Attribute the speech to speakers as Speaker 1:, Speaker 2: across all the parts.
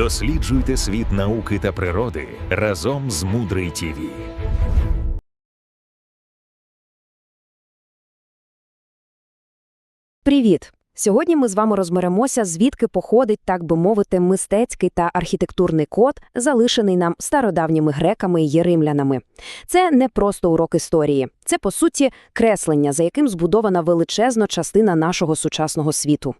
Speaker 1: Досліджуйте світ науки та природи разом з Мудрий ТІВІ.
Speaker 2: Привіт! Сьогодні ми з вами розберемося, звідки походить, так би мовити, мистецький та архітектурний код, залишений нам стародавніми греками і римлянами. Це не просто урок історії, це, по суті, креслення, за яким збудована величезна частина нашого сучасного світу.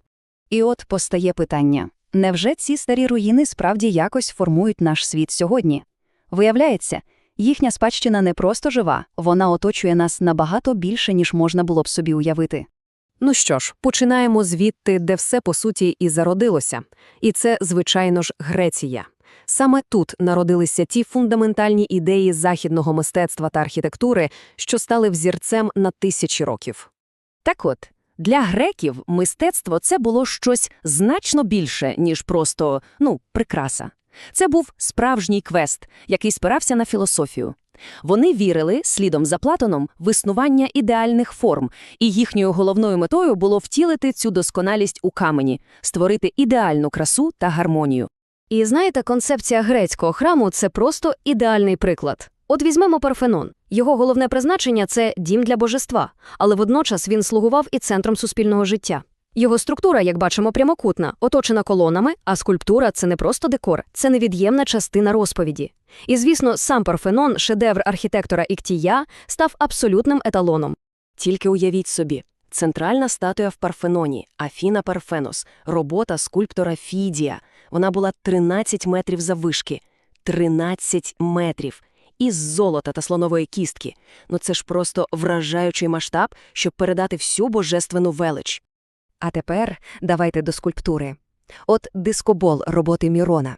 Speaker 2: І от постає питання. Невже ці старі руїни справді якось формують наш світ сьогодні? Виявляється, їхня спадщина не просто жива, вона оточує нас набагато більше, ніж можна було б собі уявити. Ну що ж, починаємо звідти, де все по суті і зародилося. І це, звичайно ж, Греція. Саме тут народилися ті фундаментальні ідеї західного мистецтва та архітектури, що стали взірцем на тисячі років. Так от, для греків мистецтво це було щось значно більше, ніж просто, ну, прикраса. Це був справжній квест, який спирався на філософію. Вони вірили, слідом за Платоном, в існування ідеальних форм, і їхньою головною метою було втілити цю досконалість у камені, створити ідеальну красу та гармонію. І знаєте, концепція грецького храму це просто ідеальний приклад. От візьмемо Парфенон. Його головне призначення це дім для божества, але водночас він слугував і центром суспільного життя. Його структура, як бачимо, прямокутна, оточена колонами, а скульптура це не просто декор, це невід'ємна частина розповіді. І, звісно, сам Парфенон, шедевр архітектора Іктія, став абсолютним еталоном. Тільки уявіть собі, центральна статуя в Парфеноні, Афіна Парфенос, робота скульптора Фідія. Вона була 13 метрів заввишки. 13 метрів. Із золота та слонової кістки. Ну це ж просто вражаючий масштаб, щоб передати всю божественну велич. А тепер давайте до скульптури. От дискобол роботи Мірона.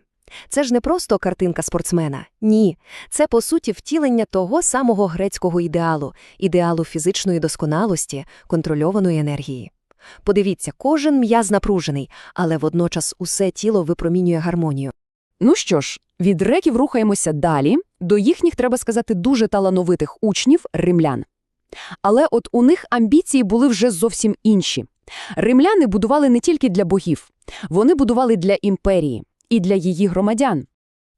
Speaker 2: Це ж не просто картинка спортсмена. Ні. Це, по суті, втілення того самого грецького ідеалу, ідеалу фізичної досконалості, контрольованої енергії. Подивіться, кожен м'яз напружений, але водночас усе тіло випромінює гармонію.
Speaker 3: Ну що ж, від греків рухаємося далі, до їхніх, треба сказати, дуже талановитих учнів – римлян. Але от у них амбіції були вже зовсім інші. Римляни будували не тільки для богів, вони будували для імперії і для її громадян.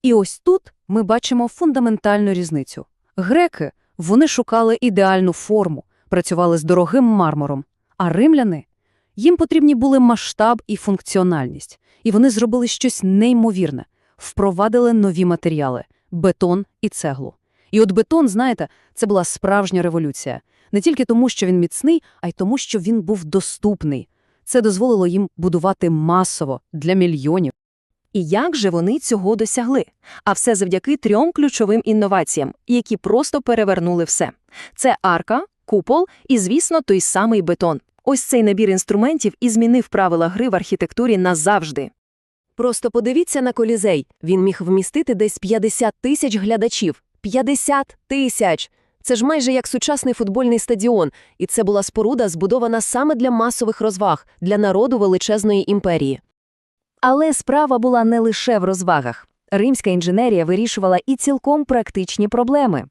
Speaker 3: І ось тут ми бачимо фундаментальну різницю. Греки, вони шукали ідеальну форму, працювали з дорогим мармуром, а римляни, їм потрібні були масштаб і функціональність, і вони зробили щось неймовірне, впровадили нові матеріали – бетон і цеглу. І от бетон, знаєте, це була справжня революція. Не тільки тому, що він міцний, а й тому, що він був доступний. Це дозволило їм будувати масово, для мільйонів.
Speaker 2: І як же вони цього досягли? А все завдяки трьом ключовим інноваціям, які просто перевернули все. Це арка, купол і, звісно, той самий бетон. Ось цей набір інструментів і змінив правила гри в архітектурі назавжди. Просто подивіться на колізей. Він міг вмістити десь 50 тисяч глядачів. 50 тисяч! Це ж майже як сучасний футбольний стадіон, і це була споруда, збудована саме для масових розваг, для народу величезної імперії. Але справа була не лише в розвагах. Римська інженерія вирішувала і цілком практичні проблеми.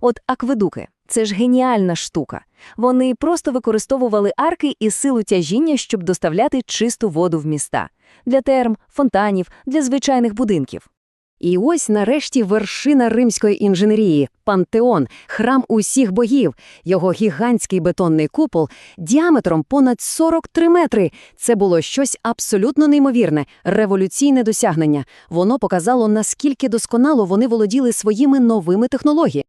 Speaker 2: От акведуки – це ж геніальна штука. Вони просто використовували арки і силу тяжіння, щоб доставляти чисту воду в міста. Для терм, фонтанів, для звичайних будинків. І ось нарешті вершина римської інженерії – пантеон, храм усіх богів. Його гігантський бетонний купол діаметром понад 43 метри. Це було щось абсолютно неймовірне, революційне досягнення. Воно показало, наскільки досконало вони володіли своїми новими технологіями.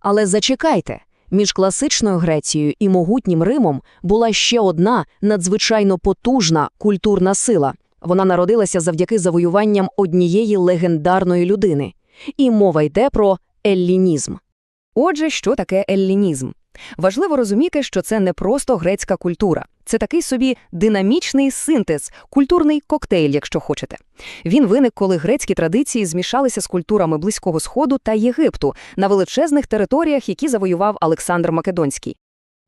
Speaker 2: Але зачекайте. Між класичною Грецією і могутнім Римом була ще одна надзвичайно потужна культурна сила. Вона народилася завдяки завоюванням однієї легендарної людини. І мова йде про еллінізм. Отже, що таке еллінізм? Важливо розуміти, що це не просто грецька культура. Це такий собі динамічний синтез, культурний коктейль, якщо хочете. Він виник, коли грецькі традиції змішалися з культурами Близького Сходу та Єгипту на величезних територіях, які завоював Олександр Македонський.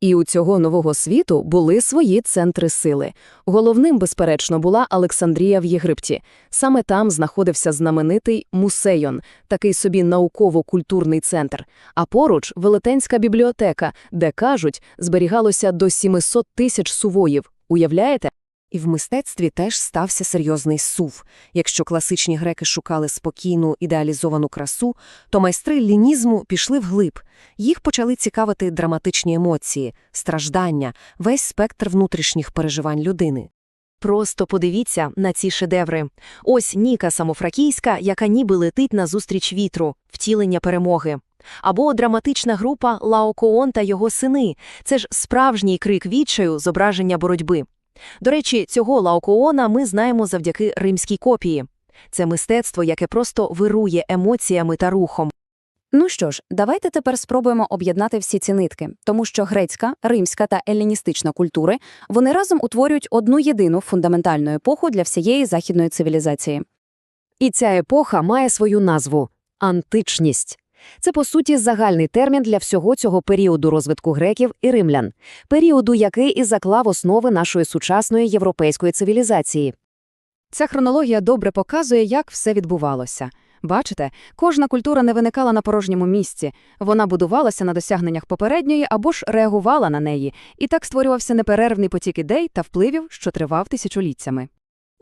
Speaker 2: І у цього нового світу були свої центри сили. Головним, безперечно, була Олександрія в Єгипті. Саме там знаходився знаменитий Мусейон, такий собі науково-культурний центр. А поруч велетенська бібліотека, де, кажуть, зберігалося до 700 тисяч сувоїв. Уявляєте?
Speaker 3: І в мистецтві теж стався серйозний сув. Якщо класичні греки шукали спокійну, ідеалізовану красу, то майстри лінізму пішли вглиб. Їх почали цікавити драматичні емоції, страждання, весь спектр внутрішніх переживань людини.
Speaker 2: Просто подивіться на ці шедеври. Ось Ніка Самофракійська, яка ніби летить назустріч вітру, втілення перемоги. Або драматична група Лаокоон та його сини. Це ж справжній крик відчаю, зображення боротьби. До речі, цього Лаокоона ми знаємо завдяки римській копії. Це мистецтво, яке просто вирує емоціями та рухом.
Speaker 4: Ну що ж, давайте тепер спробуємо об'єднати всі ці нитки, тому що грецька, римська та еліністична культури вони разом утворюють одну єдину фундаментальну епоху для всієї західної цивілізації.
Speaker 2: І ця епоха має свою назву – античність. Це, по суті, загальний термін для всього цього періоду розвитку греків і римлян, періоду, який і заклав основи нашої сучасної європейської цивілізації.
Speaker 3: Ця хронологія добре показує, як все відбувалося. Бачите, кожна культура не виникала на порожньому місці, вона будувалася на досягненнях попередньої або ж реагувала на неї, і так створювався неперервний потік ідей та впливів, що тривав тисячоліттями.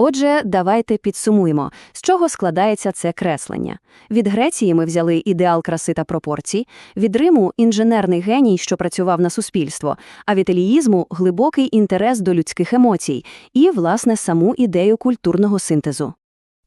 Speaker 4: Отже, давайте підсумуємо, з чого складається це креслення. Від Греції ми взяли ідеал краси та пропорцій, від Риму – інженерний геній, що працював на суспільство, а від еліїзму – глибокий інтерес до людських емоцій і, власне, саму ідею культурного синтезу.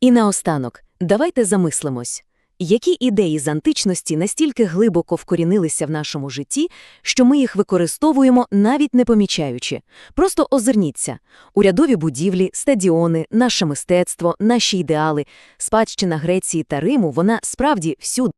Speaker 2: І наостанок, давайте замислимось. Які ідеї з античності настільки глибоко вкорінилися в нашому житті, що ми їх використовуємо навіть не помічаючи? Просто озирніться. Урядові будівлі, стадіони, наше мистецтво, наші ідеали, спадщина Греції та Риму, вона справді всюди.